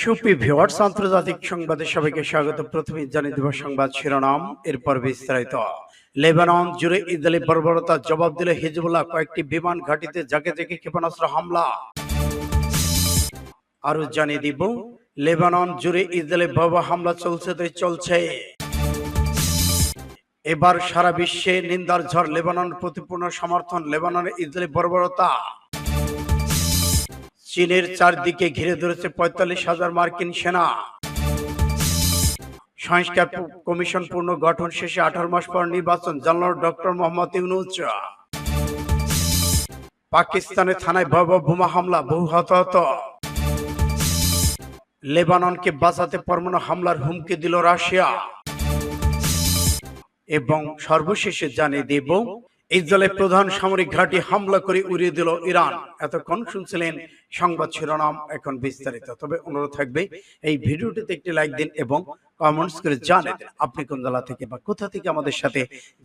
Soupy viewers আন্তর্জাতিক সংবাদে সবাইকে স্বাগত। প্রথমে জানিয়ে দেব সংবাদ শিরোনাম, এরপর বিস্তারিত। লেবানন জুড়ে ইসরায়েলি বর্বরতার জবাব দিল হিজবুল্লাহ কয়েকটি বিমান ঘাঁটিতে জাকে জাকে ক্ষেপণাস্ত্র হামলা। আরও জানিয়ে দিব, লেবানন জুড়ে ইসরায়েলি বাবা হামলা চলছে তো চলছে। এবার সারা বিশ্বে নিন্দার ঝড় লেবানন প্রতিপূর্ণ সমর্থন, লেবাননের ইসরায়েলি বর্বরতা। চীনের চারদিকে ঘিরে ধরেছে পঁয়তাল্লিশ হাজার মার্কিন সেনা। সংস্কার কমিশন পূর্ণ গঠন শেষে আঠারো মাস পর নির্বাচন, জানাল ডক্টর মোহাম্মদ ইউনুস। পাকিস্তানের থানায় ভয়াবহ বোমা হামলা, বহু হতাহত। লেবাননকে বাঁচাতে পরমাণু হামলার হুমকি দিল রাশিয়া। এবং সর্বশেষে জানিয়ে দেব ইসরায়েলের প্রধান সামরিক ঘাঁটি হামলা করে উড়িয়ে দিল ইরান। এতক্ষণ শুনছিলেন সংবাদ শিরোনাম, এখন বিস্তারিত। তবে অনুরোধ থাকবে, এই ভিডিওটিতে একটি লাইক দিন এবং কমেন্টস করে জানিয়ে দিন আপনি কোন জেলা থেকে বা কোথা থেকে আমাদের সাথে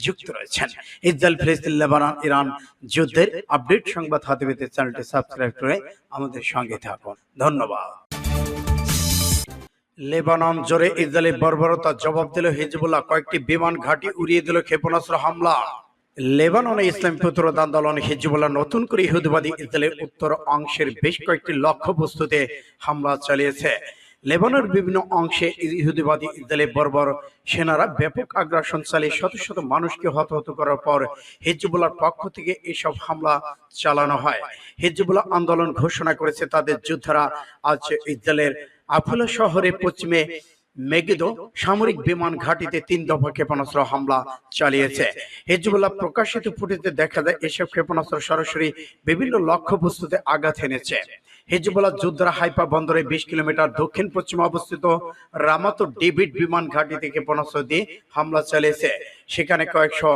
যুক্ত রয়েছেন। ইসরায়েল, ফিলিস্তিন, লেবানন, ইরান যুদ্ধের আপডেট সংবাদ হাতে পেতে চ্যানেলটি সাবস্ক্রাইব করে আমাদের সঙ্গে থাকুন। ধন্যবাদ। লেবানন জোরে ইসরায়েলি বর্বরতা জবাব দিল হিজবুল্লাহ। কয়েকটি বিমান ঘাঁটি উড়িয়ে দিল ক্ষেপণাস্ত্র হামলা। লেবাননে ইসলাম প্রতিরোধ আন্দোলন, হিজবুল্লাহ নতুন করে ইহুদিবাদী ইসরায়েলের উত্তর অংশের বেশ কয়েকটি লক্ষ্যবস্তুতে হামলা চালিয়েছে। লেবাননের বিভিন্ন অংশে ইহুদিবাদী ইসরায়েলের বর্বর সেনারা ব্যাপক আগ্রাসন চালিয়ে শত শত মানুষকে হতাহত করার পর হিজবুল্লাহর পক্ষ থেকে এসব হামলা চালানো হয়। হিজবুল্লাহ আন্দোলন ঘোষণা করেছে তাদের যোদ্ধারা আজ ইসরায়েলের আফুলা শহরে পশ্চিমে মেগিদো সামরিক বিমান ঘাঁটিতে তিন দফা ক্ষেপণাস্ত্র হামলা চালিয়েছে। হিজবুল্লাহ প্রকাশিত ফুটেজে দেখা যায়, এসব ক্ষেপণাস্ত্র সরাসরি বিভিন্ন লক্ষ্যবস্তুতে আঘাত এনেছে। হিজবুল্লাহ যোদ্ধারা হাইপা বন্দরে বিশ কিলোমিটার দক্ষিণ পশ্চিমে অবস্থিত রামাতো ডেভিড বিমান ঘাঁটিতে ক্ষেপণাস্ত্র দিয়ে হামলা চালিয়েছে। সেখানে কয়েকশো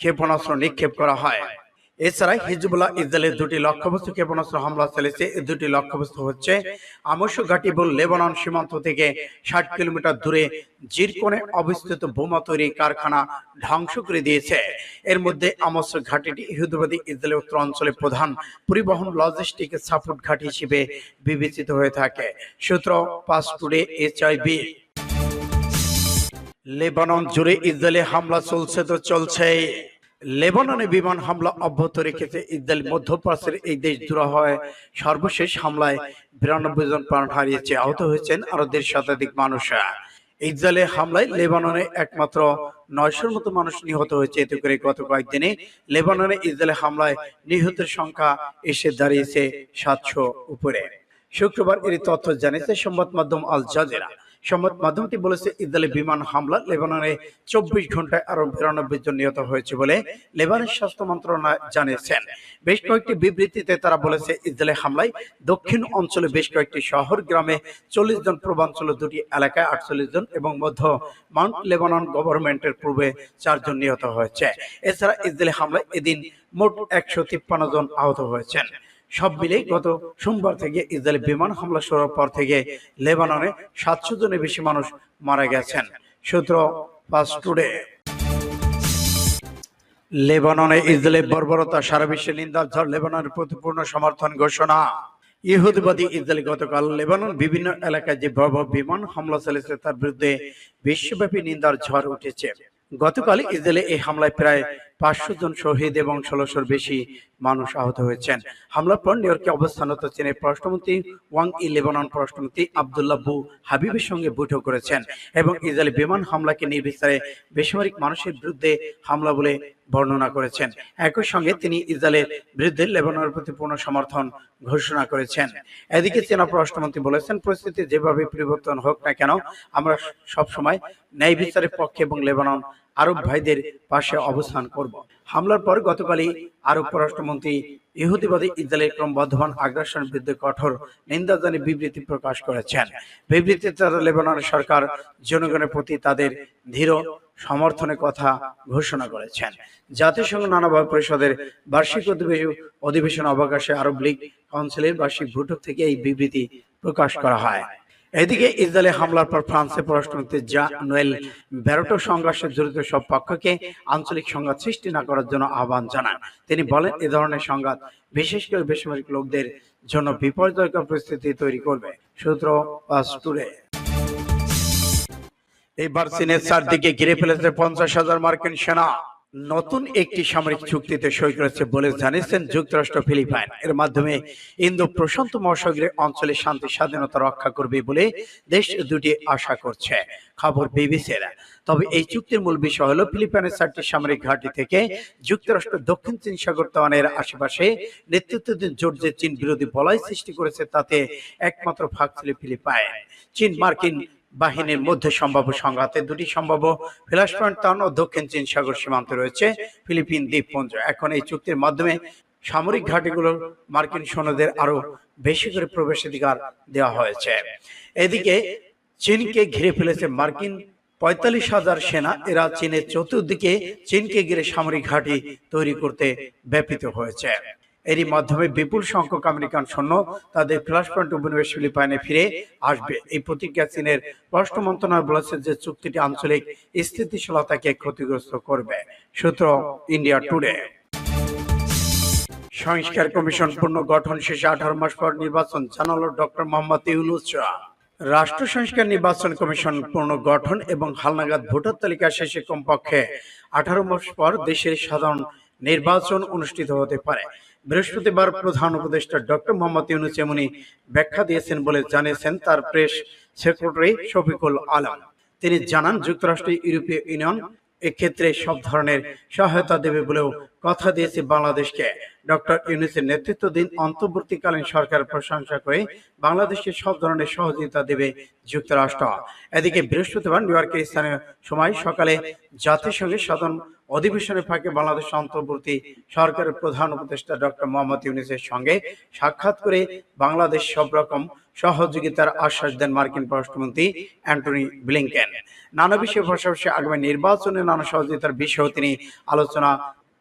ক্ষেপণাস্ত্র নিক্ষেপ করা হয়। এছাড়া হিজবুল্লাহ ইসরায়েলের দুটি লক্ষ্যবস্তু ক্ষেপণাস্ত্র হামলা চালিয়েছে। এই দুটি লক্ষ্যবস্তু হচ্ছে আমস্য ঘাটি এবং লেবানন সীমান্ত থেকে ষাট কিলোমিটার দূরে জিরকোনে অবস্থিত বোমা তৈরি কারখানা ধ্বংস করে দিয়েছে। এর মধ্যে আমস্য ঘাটিটি ইহুদিবাদী ইসরায়েলের উত্তর অঞ্চলে প্রধান পরিবহন লজিস্টিক সাপোর্ট ঘাটি হিসেবে বিবেচিত হয়ে থাকে। সূত্র পাস টুডে এইচআইবি লেবানন জুড়ে ইসরায়েলে হামলা চলছে তো চলছে লেবাননে বিমান হামলা অব্যাহত রেখেছে। ইসরায়েল মধ্যপ্রাচ্যের এই দেশ হয় সর্বশেষ হামলায় বিরানব্বই জন প্রাণ হারিয়েছে, আহত হয়েছেন আরও দেড় শতাধিক মানুষ। ইসরায়েলের হামলায় লেবাননে একমাত্র নয়শোর মতো মানুষ নিহত হয়েছে। এতে করে গত কয়েকদিনে লেবাননে ইসরায়েলের হামলায় নিহতের সংখ্যা এসে দাঁড়িয়েছে সাতশো উপরে। শুক্রবার এর তথ্য জানিয়েছে সংবাদ মাধ্যম আল জাজেরা। সংবাদ মাধ্যমটি বলেছে, ইসরায়েলি বিমান হামলা লেবাননে চব্বিশ ঘন্টায় আরও বিরানব্বই জন নিহত হয়েছে বলে লেবানের স্বাস্থ্য মন্ত্রণালয় জানিয়েছেন। বেশ কয়েকটি বিবৃতিতে তারা বলেছে, ইসরায়েলি হামলায় দক্ষিণ অঞ্চলে বেশ কয়েকটি শহর, গ্রামে চল্লিশ জন, পূর্বাঞ্চলে দুটি এলাকায় আটচল্লিশ জন এবং মধ্য মাউন্ট লেবানন গভর্নমেন্টের পূর্বে চারজন নিহত হয়েছে। এছাড়া ইসরায়েলি হামলায় এদিন মোট একশো তিপ্পান্ন জন আহত হয়েছেন। সব মিলে গত সোমবার থেকে ইসরায়েল বিমান হামলা শুরুর পর থেকে লেবাননে সাতশো জনের বেশি মানুষ মারা গেছেন। সূত্র পাস টুডে। লেবাননে ইসরায়েলের বর্বরতা, সারা বিশ্বে নিন্দার ঝড় লেবাননের প্রতি পূর্ণ সমর্থন ঘোষণা। ইহুদবাদী ইসরায়েল গতকাল লেবানন বিভিন্ন এলাকায় যে ভয়াবহ বিমান হামলা চালিয়েছে, তার বিরুদ্ধে বিশ্বব্যাপী নিন্দার ঝড় উঠেছে। গতকাল ইসরায়েলে এই হামলায় প্রায় পাঁচশো জন শহীদ এবং ষোলোশোর বেশি মানুষ আহত হয়েছেন। হামলার পর নিউ ইয়র্কে অবস্থানরত চীনের পররাষ্ট্রমন্ত্রী ওয়াং ই লেবানন পররাষ্ট্রমন্ত্রী আবদুল্লাহ বু হাবিবের সঙ্গে বৈঠক করেছেন এবং ইসরায়েলি বিমান হামলাকে নির্বিচারে বেসামরিক মানুষের বিরুদ্ধে হামলা বলে বর্ণনা করেছেন। একই সঙ্গে তিনি ইসরায়েলের বিরুদ্ধে লেবাননের প্রতি পূর্ণ সমর্থন ঘোষণা করেছেন। এদিকে চীনা পররাষ্ট্রমন্ত্রী বলেছেন, পরিস্থিতি যেভাবে পরিবর্তন হোক না কেন, আমরা সবসময় ন্যায় বিচারের পক্ষে এবং লেবানন আরব ভাইদের পাশে অবস্থান করব। হামলার পর গতকালই আরব পররাষ্ট্রমন্ত্রী ইহুদিবাদী ইসরায়েলের ক্রমবর্ধমান আগ্রাসনের বিরুদ্ধে কঠোর নিন্দা জানিয়ে বিবৃতি প্রকাশ করেছেন। বিবৃতিতে তারা লেবাননের সরকার, জনগণের প্রতি তাদের ধীর সমর্থনের কথা ঘোষণা করেছেন। জাতিসংঘ নানাভাবে পরিষদের বার্ষিক অধিবেশন অবকাশে আরব লীগ কাউন্সিলের বার্ষিক বৈঠক থেকে এই বিবৃতি প্রকাশ করা হয়। এদিকে ইসরায়েলে হামলার পর ফ্রান্সের পররাষ্ট্রমন্ত্রী জা নোয়েল ব্যারোটো সংঘর্ষে জড়িত সব পক্ষকে আঞ্চলিক সংঘাত সৃষ্টি না করার জন্য আহ্বান জানান। তিনি বলেন, এ ধরনের সংঘাত বিশেষ করে বেসামরিক লোকদের জন্য বিপর্যয়কর পরিস্থিতি তৈরি করবে। সূত্র পাস টুডে এবার চীনের চারদিকে ঘিরে ফেলেছে পঞ্চাশ হাজার মার্কিন সেনা। নতুন একটি সামরিক চুক্তিতে সই করেছে বলে জানিয়েছেন যুক্তরাষ্ট্র ফিলিপাইন। এর মাধ্যমে ইন্দো প্রশান্ত মহাসাগরীয় অঞ্চলে শান্তি, স্বাধীনতা রক্ষা করবে বলে দেশ দুটি আশা করছে, খবর বিবিসির তবে এই চুক্তির মূল বিষয় হলো ফিলিপাইনের চারটি সামরিক ঘাঁটি থেকে যুক্তরাষ্ট্র দক্ষিণ চীন সাগর তাওয়ানের আশেপাশে নেতৃত্বাধীন জোট যে চীন বিরোধী বলয় সৃষ্টি করেছে তাতে একমাত্র ফাঁক ছিল ফিলিপাইন। চীন মার্কিন বাহিনীর মধ্যে সম্ভাব্য সংঘাতে দুটি সম্ভাব্য ফ্ল্যাশ পয়েন্ট টাউন ও দক্ষিণ চীন সাগর সীমান্তে রয়েছে। ফিলিপিন দ্বীপপুঞ্জ। এখন এই চুক্তির মাধ্যমে সামরিক ঘাঁটিগুলো মার্কিন সৈন্যদের আরও বেশি করে প্রবেশাধিকার দেওয়া হয়েছে। এদিকে চীনকে ঘিরে ফেলেছে মার্কিন পঁয়তাল্লিশ হাজার সেনা। এরা চীনের চতুর্দিকে চীনকে ঘিরে সামরিক ঘাঁটি তৈরি করতে ব্যাপিত হয়েছে। এরই মাধ্যমে বিপুল সংখ্যক আমেরিকান সৈন্য তাদের ফ্ল্যাশ পয়েন্ট উপনিবেশ ফিলিপাইনে ফিরে আসবে। এই প্রতিজ্ঞা চীনের পররাষ্ট্র মন্ত্রণালয় বলেছে যে চুক্তিটি আঞ্চলিক স্থিতিশীলতাকে ক্ষতিগ্রস্ত করবে। সূত্র ইন্ডিয়া টুডে। সংস্কার কমিশন পূর্ণ গঠন শেষে আঠারো মাস পর নির্বাচন জানালো ডক্টর মোহাম্মদ ইউনুস। রাষ্ট্র সংস্কার নির্বাচন কমিশন পুনর্গঠন এবং হালনাগাদ ভোটার তালিকা শেষে কমপক্ষে আঠারো মাস পর দেশের সাধারণ নির্বাচন অনুষ্ঠিত হতে পারে। বৃহস্পতিবার প্রধান উপদেষ্টা ডক্টর মোহাম্মদ ইউনুস ব্যাখ্যা দিয়েছেন বলে জানিয়েছেন তার প্রেস সেক্রেটারি শফিকুল আলম। তিনি জানান, যুক্তরাষ্ট্র, ইউরোপীয় ইউনিয়ন এক্ষেত্রে সব ধরনের সহায়তা দেবে বলেও কথা দিয়েছে বাংলাদেশকে। ডক্টর ইউনুসের নেতৃত্বাধীন অন্তর্বর্তীকালীন সরকারের প্রশংসা করে বাংলাদেশকে সব ধরনের সহযোগিতা দেবে যুক্তরাষ্ট্র। এদিকে বৃহস্পতিবার নিউ ইয়র্কের স্থানীয় সময় সকালে জাতিসংঘের সাধারণ অধিবেশনের ফাঁকে বাংলাদেশ অন্তর্বর্তী সরকারের প্রধান উপদেষ্টা ডক্টর মোহাম্মদ ইউনিসের সঙ্গে সাক্ষাৎ করে বাংলাদেশ সব রকম সহযোগিতার আশ্বাস দেন মার্কিন পররাষ্ট্রমন্ত্রী অ্যান্টনি ব্লিংকেন। নানা বিষয়ে পাশাপাশি আগামী নির্বাচনে নানা সহযোগিতার বিষয়েও তিনি আলোচনা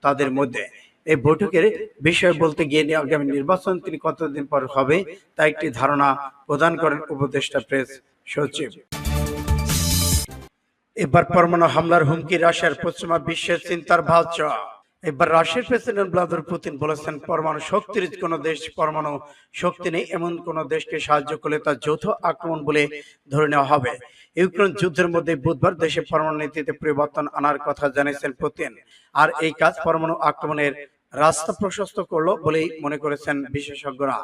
তাদের মধ্যে। এই বৈঠকের বিষয় বলতে গিয়ে আগামী নির্বাচন তিনি কতদিন পর হবে তা একটি ধারণা প্রদান করেন উপদেষ্টা প্রেস সচিব। এবার পরমাণু হামলার হুমকি রাশিয়ার পশ্চিমা বিশ্বের চিন্তার ভাজ্য এবার রাশিয়ার প্রেসিডেন্ট ভ্লাদিমির পুতিন বলেছেন, পরমাণু শক্তির কোন দেশ, পরমাণু শক্তি নেই, এমন কোন দেশকে সাহায্য করলে তা যৌথ আক্রমণ বলে ধরে নেওয়া হবে। ইউক্রেন যুদ্ধের মধ্যে বুধবার দেশে পরমাণু নীতিতে পরিবর্তন আনার কথা জানিয়েছেন পুতিন। আর এই কাজ পরমাণু আক্রমণের রাস্তা প্রশস্ত করল বলেই মনে করেছেন বিশেষজ্ঞরা।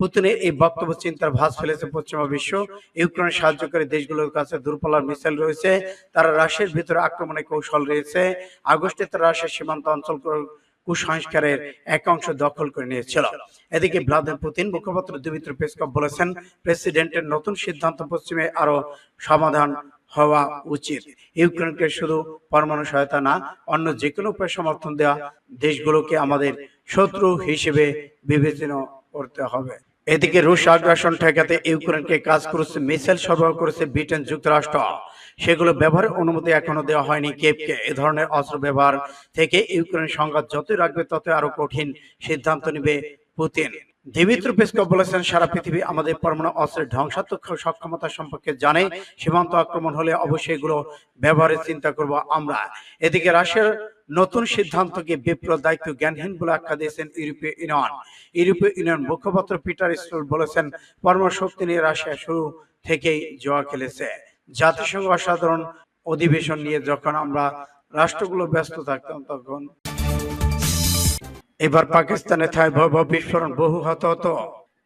পুতিনের এই বক্তব্য চিন্তার ভাঁজ ফেলেছে পশ্চিমা বিশ্ব। ইউক্রেনের সাহায্যকারী দেশগুলোর কাছে দূরপাল্লার মিসাইল রয়েছে। তারা রাশিয়ার ভিতরে আক্রমণের কৌশল রয়েছে। আগস্টে তারা রাশিয়ার সীমান্ত অঞ্চল কুসংস্কারের এক অংশ দখল করে নিয়েছিল। এদিকে ভ্লাদিমির পুতিন মুখপাত্র দিমিত্র পেসকভ বলেছেন, প্রেসিডেন্টের নতুন সিদ্ধান্ত পশ্চিমে আরও সমাধান হওয়া উচিত। ইউক্রেনকে শুধু পরমাণু সহায়তা না, অন্য যে কোনো উপায়ে সমর্থন দেওয়া দেশগুলোকে আমাদের শত্রু হিসেবে বিবেচনা করতে হবে। এদিকে রুশ আগ্রাসন ঠেকাতে ইউক্রেনকে কাজ করেছে, মিসাইল সরবরাহ করেছে ব্রিটেন যুক্তরাষ্ট্র। সেগুলো ব্যবহারের অনুমতি এখনও দেওয়া হয়নি কেপকে। এ ধরনের অস্ত্র ব্যবহার থেকে ইউক্রেন সংঘাত যতই রাখবে ততই আরও কঠিন সিদ্ধান্ত নেবে পুতিন। দিমিত্র পেসকভ বলেছেন সারা পৃথিবী আমাদের পরমাণু অস্ত্রের ধ্বংসাত্মক সক্ষমতা সম্পর্কে জানে, সীমান্ত আক্রমণ হলে অবশ্যই এগুলো ব্যবহারের চিন্তা করব আমরা। এদিকে রাশিয়ার নতুন সিদ্ধান্তকে বিপ্র দায়িত্ব জ্ঞানহীন বলে আখ্যা দিয়েছেন ইউরোপীয় ইউনিয়ন। ইউরোপীয় ইউনিয়ন মুখপাত্র পিটার স্টোর বলেছেন, পরমাণু শক্তি নিয়ে রাশিয়া শুরু থেকেই জোয়া খেলেছে। জাতিসংঘ অসাধারণ অধিবেশন নিয়ে যখন আমরা রাষ্ট্রগুলো ব্যস্ত থাকতাম, তখন এবার পাকিস্তানে থায় ভয়াবহ বিস্ফোরণ বহু হতাহত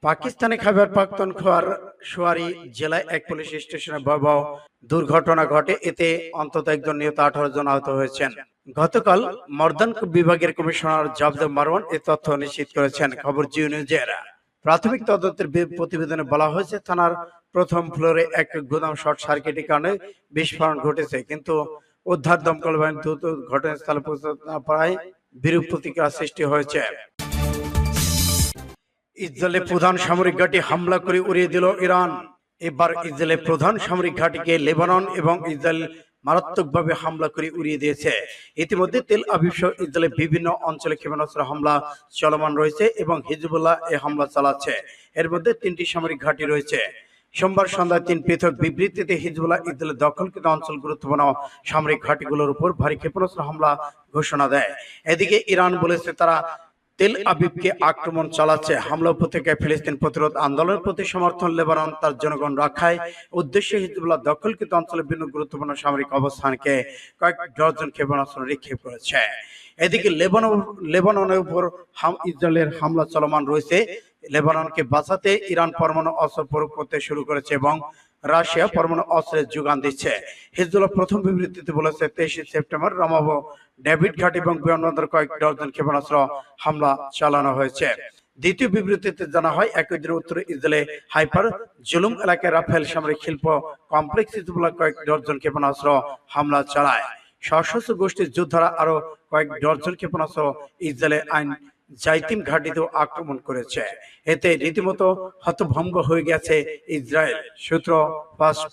পাকিস্তানে খাবার পাক্তন খোয়ার সোয়ারি জেলায় এক পুলিশ স্টেশনে ভয়াবহ দুর্ঘটনা ঘটে। এতে অন্তত একজন নিহত আঠারো জন আহত হয়েছেন। গতকাল মর্দান বিভাগের কমিশনার জাভদ মারওয়ান এ তথ্য নিশ্চিত করেছেন। খবর জিও নিউজের প্রাথমিক তদন্তের প্রতিবেদনে বলা হয়েছে, থানার প্রথম ফ্লোরে এক গুদাম শর্ট সার্কিটের কারণে বিস্ফোরণ ঘটেছে। কিন্তু উদ্ধার দমকল বাহিনী দ্রুত ঘটনাস্থলে পৌঁছাতে না পারায় বিরূপ প্রতিক্রিয়া সৃষ্টি হয়েছে। ইসরায়েলের প্রধান সামরিক ঘাঁটি হামলা করে উড়িয়ে দিল ইরান। এবার ইসরায়েলের প্রধান সামরিক ঘাঁটিকে লেবানন এবং ইসরায়েল মারাত্মকভাবে হামলা করে উড়িয়ে দিয়েছে। ইতিমধ্যে তেল আবিব ইসরায়েলের বিভিন্ন অঞ্চলে ক্ষেপণাস্ত্র হামলা চলমান রয়েছে এবং হিজবুল্লাহ এ হামলা চালাচ্ছে। এর মধ্যে তিনটি সামরিক ঘাঁটি রয়েছে। সোমবার সন্ধ্যায় তিন পৃথক বিবৃতিতে হিজবুল্লাহ ইসরায়েলের দখলকৃত অঞ্চল গুরুত্বপূর্ণ সামরিক ঘাঁটিগুলোর উপর ভারী ক্ষেপণাস্ত্র হামলা ঘোষণা দেয়। এদিকে ইরান বলেছে তারা তেল আবিবকে আক্রমণ চালাচ্ছে। হামলা উপত্যকায় ফিলিস্তিন প্রতিরোধ আন্দোলনের প্রতি সমর্থন লেবানন তার জনগণ রক্ষায় উদ্দেশ্যে হিজবুল্লাহ দখলকৃত অঞ্চলের বিভিন্ন গুরুত্বপূর্ণ সামরিক অবস্থানকে কয়েক ডজন ক্ষেপণাস্ত্র নিক্ষেপ করেছে। এদিকে লেবানন লেবাননের উপর ইসরায়েলের হামলা চলমান রয়েছে। লেবাননকে বাঁচাতে ইরান পরমাণু অস্ত্র প্রয়োগ করতে শুরু করেছে এবং রাশিয়া পরমাণু অস্ত্রের যোগান দিচ্ছে। হিজবুল্লাহ প্রথম বিবৃতিতে বলেছে, তেইশে সেপ্টেম্বর রামাব ডেভিড ঘাট এবং বিমানবন্দর কয়েক ডজন ক্ষেপণাস্ত্র হামলা চালানো হয়েছে। দ্বিতীয় বিবৃতিতে জানা হয়, একই দিন উত্তরে ইসরায়েলে হাইপার জুলুম এলাকায় রাফেল সামরিক শিল্প কমপ্লেক্স হিজবুল্লাহ কয়েক ডজন ক্ষেপণাস্ত্র হামলা চালায়। সশস্ত্র গোষ্ঠীর যোদ্ধারা আরও কয়েক ডজন ক্ষেপণাস্ত্র ইসরায়েলে আইন জাইতিম ঘাটিতেও আক্রমণ করেছে। এতে রীতিমতো হতভম্ব হয়ে গেছে ইসরায়েল সূত্র ফাস্ট